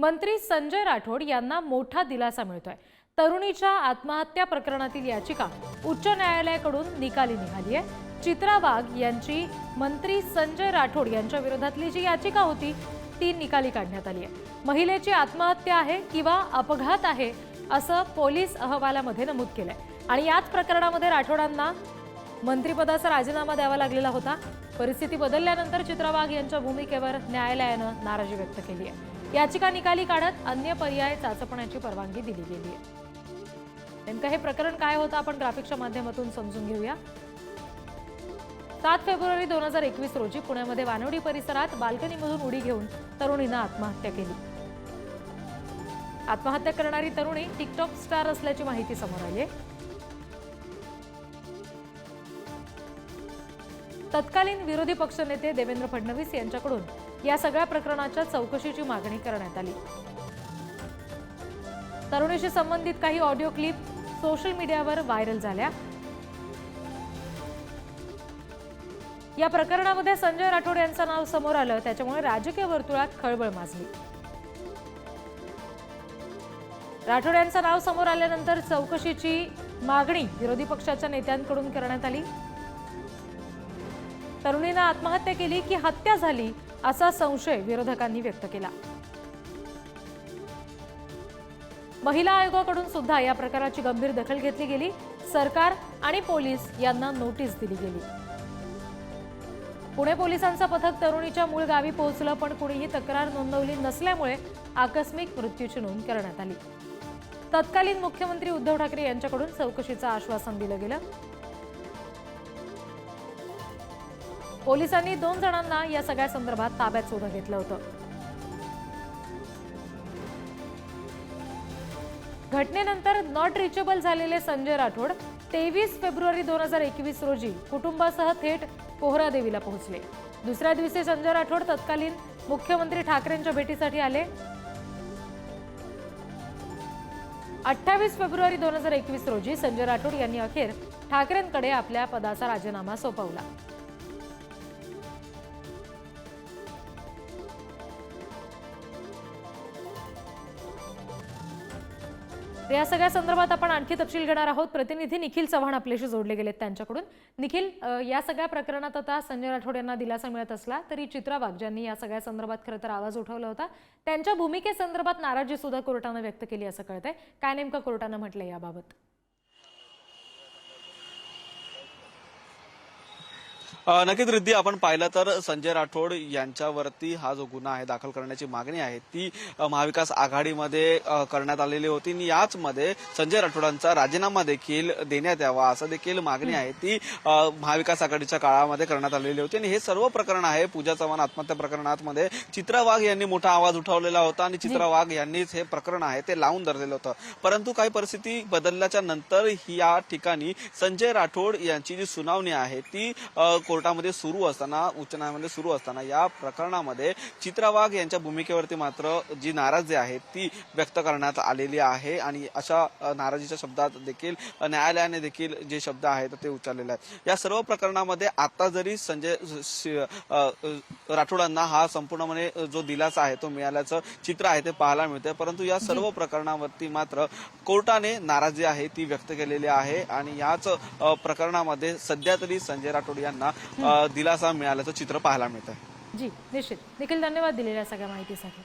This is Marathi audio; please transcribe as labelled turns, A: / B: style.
A: मंत्री संजय राठोड यांना मोठा दिलासा मिळतोय. तरुणीच्या आत्महत्या प्रकरणातील याचिका उच्च न्यायालयाकडून निकाली निघाली आहे. चित्रा वाघ यांची मंत्री संजय राठोड यांच्या विरोधातली जी याचिका होती ती निकाली काढण्यात आली आहे. महिलेची आत्महत्या आहे किंवा अपघात आहे असं पोलीस अहवालामध्ये नमूद केलंय. आणि याच प्रकरणामध्ये राठोडांना मंत्रिपदाचा राजीनामा द्यावा लागलेला होता. परिस्थिती बदलल्यानंतर चित्रा वाघ यांच्या भूमिकेवर न्यायालयानं नाराजी व्यक्त केली आहे. याचिका निकाली काढत अन्य पर्याय चाचपण्याची परवानगी दिली गेली आहे. नेमकं हे प्रकरण काय होतं आपण ग्राफिक्सच्या माध्यमातून समजून घेऊया. सात फेब्रुवारी दोन हजार एकवीस रोजी पुण्यामध्ये वानवडी परिसरात बाल्कनीमधून उडी घेऊन तरुणीनं आत्महत्या केली. आत्महत्या करणारी तरुणी टिकटॉक स्टार असल्याची माहिती समोर आली आहे. तत्कालीन विरोधी पक्षनेते देवेंद्र फडणवीस यांच्याकडून या सगळ्या प्रकरणाच्या चौकशीची मागणी करण्यात आली. तरुणीशी संबंधित काही ऑडिओ क्लिप सोशल मीडियावर व्हायरल झाल्या. या प्रकरणामध्ये संजय राठोड यांचं नाव समोर आलं त्याच्यामुळे राजकीय वर्तुळात खळबळ माजली. राठोड यांचं नाव समोर आल्यानंतर चौकशीची मागणी विरोधी पक्षाच्या नेत्यांकडून करण्यात आली. तरुणीनं आत्महत्या केली की हत्या झाली असा संशय विरोधकांनी व्यक्त केला. महिला आयोगाकडून सुद्धा या प्रकाराची गंभीर दखल घेतली गेली. सरकार आणि पोलीस यांना नोटीस दिली गेली. पुणे पोलिसांचं पथक तरुणीच्या मूळ गावी पोहोचलं पण कुणीही तक्रार नोंदवली नसल्यामुळे आकस्मिक मृत्यूची नोंद करण्यात आली. तत्कालीन मुख्यमंत्री उद्धव ठाकरे यांच्याकडून चौकशीचं आश्वासन दिलं गेलं. पोलिसांनी दोन जणांना या सगळ्या संदर्भात ताब्यात सुद्धा घेतलं होतं. घटनेनंतर नॉट रिचेबल झालेले संजय राठोड तेवीस फेब्रुवारी दोन हजार एकवीस रोजी कुटुंबासह थेट पोहरादेवीला पोहोचले. दुसऱ्या दिवशी संजय राठोड तत्कालीन मुख्यमंत्री ठाकरेंच्या भेटीसाठी आले. अठ्ठावीस फेब्रुवारी दोन हजार एकवीस रोजी संजय राठोड यांनी अखेर ठाकरेंकडे आपल्या पदाचा राजीनामा सोपवला. या सगळ्या संदर्भात आपण आणखी तपशील घेणार आहोत. प्रतिनिधी निखिल चव्हाण आपल्याशी जोडले गेलेत त्यांच्याकडून. निखिल या सगळ्या प्रकरणात आता संजय राठोड यांना दिलासा मिळत असला तरी चित्रा वाघ ज्यांनी या सगळ्या संदर्भात खरं तर आवाज उठवला होता त्यांच्या भूमिकेसंदर्भात नाराजी सुद्धा कोर्टानं व्यक्त केली असं कळतंय. काय नेमकं कोर्टानं म्हटलंय याबाबत?
B: नक्कीच रिद्धी आपण पाहिलं तर संजय राठोड यांच्यावरती हा जो गुन्हा आहे दाखल करण्याची मागणी आहे ती महाविकास आघाडीमध्ये करण्यात आलेली होती. आणि याच मध्ये संजय राठोडांचा राजीनामा देखील देण्यात यावा असं देखील मागणी आहे. ती महाविकास आघाडीच्या काळामध्ये करण्यात आलेली होती. आणि हे सर्व प्रकरण आहे पूजा चव्हाण आत्महत्या प्रकरणामध्ये चित्रा वाघ यांनी मोठा आवाज उठवलेला होता आणि चित्रा वाघ यांनीच हे प्रकरण आहे ते लावून धरलेलं होतं. परंतु काही परिस्थिती बदलल्याच्या नंतर या ठिकाणी संजय राठोड यांची जी सुनावणी आहे ती कोर्टामध्ये सुरू असताना उच्च न्यायालयामध्ये सुरू असताना या प्रकरणामध्ये चित्रा वाघ यांच्या भूमिकेवरती मात्र जी नाराजी आहे ती व्यक्त करण्यात आलेली आहे. आणि अशा नाराजीच्या शब्दात देखील न्यायालयाने देखील जे शब्द आहेत ते उच्चारलेले आहेत. या सर्व प्रकरणामध्ये आता जरी संजय राठोडांना हा संपूर्णपणे जो दिलासा आहे तो मिळाल्याचं चित्र आहे ते पाहायला मिळतंय. परंतु या सर्व प्रकरणावरती मात्र कोर्टाने नाराजी आहे ती व्यक्त केलेली आहे. आणि याच प्रकरणामध्ये सध्या तरी संजय राठोड यांना दिलासा मिळाल्याचं चित्र पाहायला मिळत आहे
A: जी निश्चित. देखील धन्यवाद दिलेल्या सगळ्या माहितीसाठी.